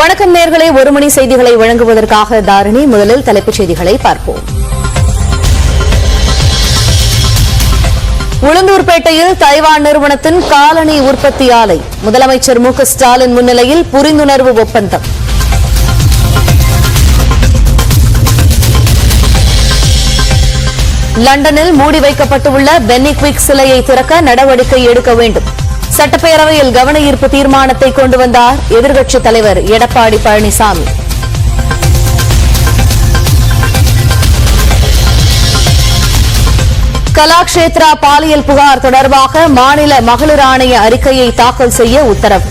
வணக்கம் நேர்களை ஒரு மணி செய்திகளை வழங்குவதற்காக தாரிணி முதலில் தலைப்புச் செய்திகளை பார்ப்போம். உளுந்தூர்பேட்டையில் தைவான் நிறுவனத்தின் காலணி உற்பத்தி ஆலை. முதலமைச்சர் மு ஸ்டாலின் முன்னிலையில் புரிந்துணர்வு ஒப்பந்தம். லண்டனில் மூடி வைக்கப்பட்டுள்ள பென்னிக்விக் சிலையை திறக்க நடவடிக்கை எடுக்க வேண்டும். சட்டப்பேரவையில் கவன ஈர்ப்பு தீர்மானத்தை கொண்டு வந்தார் எதிர்க்கட்சித் தலைவர் எடப்பாடி பழனிசாமி. கலாக்ஷேத்ரா பாலியல் புகார் தொடர்பாக மாநில மகளிர் ஆணைய அறிக்கையை தாக்கல் செய்ய உத்தரவு.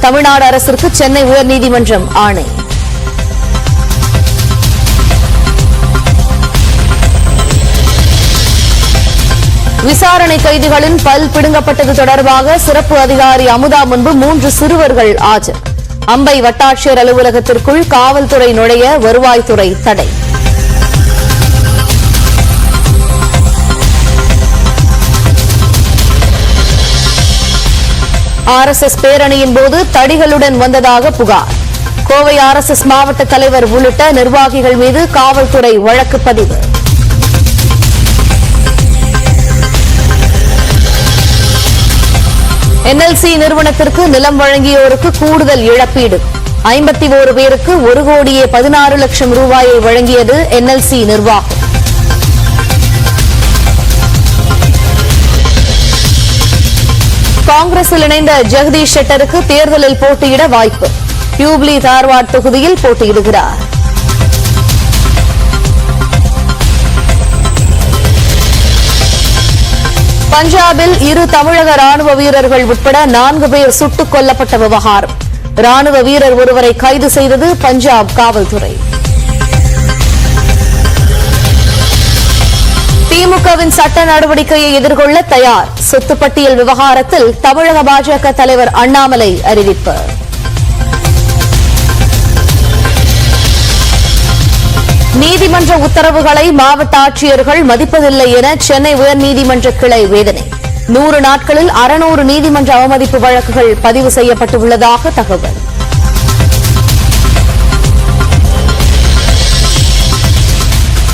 தமிழ்நாடு அரசிற்கு சென்னை உயர்நீதிமன்றம் ஆணை. விசாரணை கைதிகளின் பல் பிடுங்கப்பட்டது தொடர்பாக சிறப்பு அதிகாரி அமுதா முன்பு மூன்று சிறுவர்கள் ஆஜர். அம்பை வட்டாட்சியர் அலுவலகத்திற்குள் காவல்துறை நுழைய வருவாய்த்துறை தடை. ஆர்எஸ்எஸ் பேரணியின் போது தடிகளுடன் வந்ததாக புகார். கோவை ஆர்எஸ்எஸ் மாவட்ட தலைவர் உள்ளிட்ட நிர்வாகிகள் மீது காவல்துறை வழக்கு பதிவு. என்எல்சி நிறுவனத்திற்கு நிலம் வழங்கியோருக்கு கூடுதல் இழப்பீடு. ஐம்பத்தி ஓரு பேருக்கு ஒரு கோடியே பதினாறு லட்சம் ரூபாயை வழங்கியது என்எல்சி நிர்வாகம் காங்கிரஸில் இணைந்த ஜெகதீஷ் ஷெட்டருக்கு தேர்தலில் போட்டியிட வாய்ப்பு. ஹியூப்ளி தார்வாட் தொகுதியில் போட்டியிடுகிறார். பஞ்சாபில் இரு தமிழக ராணுவ வீரர்கள் உட்பட நான்கு பேர் சுட்டுக் கொல்லப்பட்ட விவகாரம். ராணுவ வீரர் ஒருவரை கைது செய்தது பஞ்சாப் காவல்துறை. திமுகவின் சட்ட நடவடிக்கையை எதிர்கொள்ள தயார். சொத்து பட்டியல் விவகாரத்தில் தமிழக பாஜக தலைவர் அண்ணாமலை அறிவிப்பு. நீதிமன்ற உத்தரவுகளை மாவட்ட ஆட்சியர்கள் மதிப்பதில்லை என சென்னை உயர்நீதிமன்ற கிளை வேதனை. நூறு நாட்களில் அறுநூறு நீதிமன்ற அவமதிப்பு வழக்குகள் பதிவு செய்யப்பட்டுள்ளதாக தகவல்.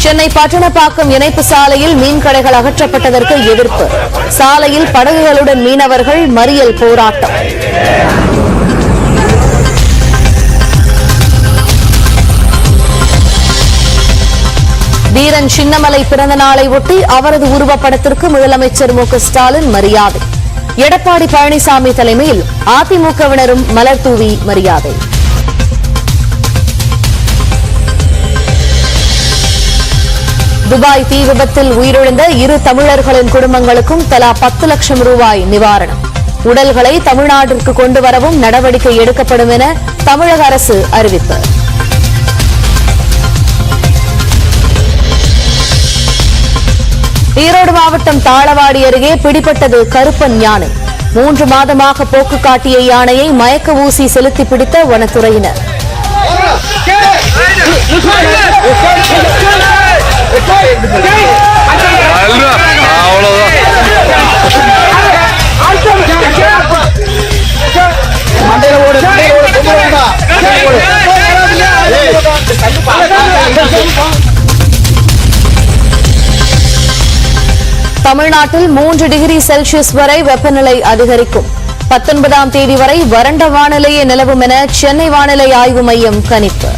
சென்னை பட்டணப்பாக்கம் இணைப்பு சாலையில் மீன் கடைகள் அகற்றப்பட்டதற்கு எதிர்ப்பு. சாலையில் படகுகளுடன் மீனவர்கள் மறியல் போராட்டம். வீரன் சின்னமலை பிறந்த நாளை ஒட்டி அவரது உருவப்படத்திற்கு முதலமைச்சர் மு ஸ்டாலின் மரியாதை. எடப்பாடி பழனிசாமி தலைமையில் அதிமுகவினரும் மலர் தூவி மரியாதை. துபாய் தீ விபத்தில் உயிரிழந்த இரு தமிழர்களின் குடும்பங்களுக்கும் தலா பத்து லட்சம் ரூபாய் நிவாரணம். உடல்களை தமிழ்நாட்டிற்கு கொண்டு வரவும் நடவடிக்கை எடுக்கப்படும் என தமிழக அரசு அறிவிப்பு. மாவட்டம் தாளவாடி அருகே பிடிபட்டது கருப்பன் யானை. மூன்று மாதமாக போக்கு காட்டிய யானையை மயக்க ஊசி செலுத்தி பிடித்த வனத்துறையினர். அவ்வளவுதான். தமிழ்நாட்டில் மூன்று டிகிரி செல்சியஸ் வரை வெப்பநிலை அதிகரிக்கும். பத்தொன்பதாம் தேதி வரை வறண்ட வானிலையே நிலவும் என சென்னை வானிலை ஆய்வு மையம் கணிப்பு.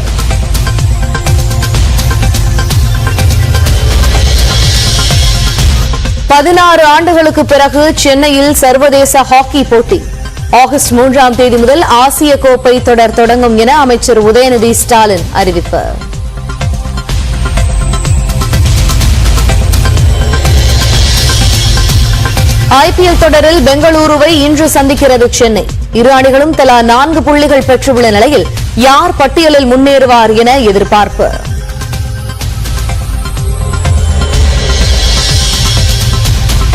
பதினாறு ஆண்டுகளுக்கு பிறகு சென்னையில் சர்வதேச ஹாக்கி போட்டி. ஆகஸ்ட் மூன்றாம் தேதி முதல் ஆசிய கோப்பை தொடர் தொடங்கும் என அமைச்சர் உதயநிதி ஸ்டாலின் அறிவிப்பு. ஐபிஎல் தொடரில் பெங்களூருவை இன்று சந்திக்கிறது சென்னை. இரு அணிகளும் தலா நான்கு புள்ளிகள் பெற்றுள்ள நிலையில் யார் பட்டியலில் முன்னேறுவார் என எதிர்பார்ப்பு.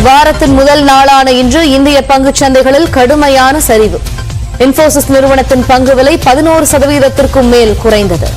வாரத்தின் முதல் நாளான இன்று இந்திய பங்குச் சந்தைகளில் கடுமையான சரிவு. இன்போசிஸ் நிறுவனத்தின் பங்கு விலை பதினோரு சதவீதத்திற்கும் மேல் குறைந்தது.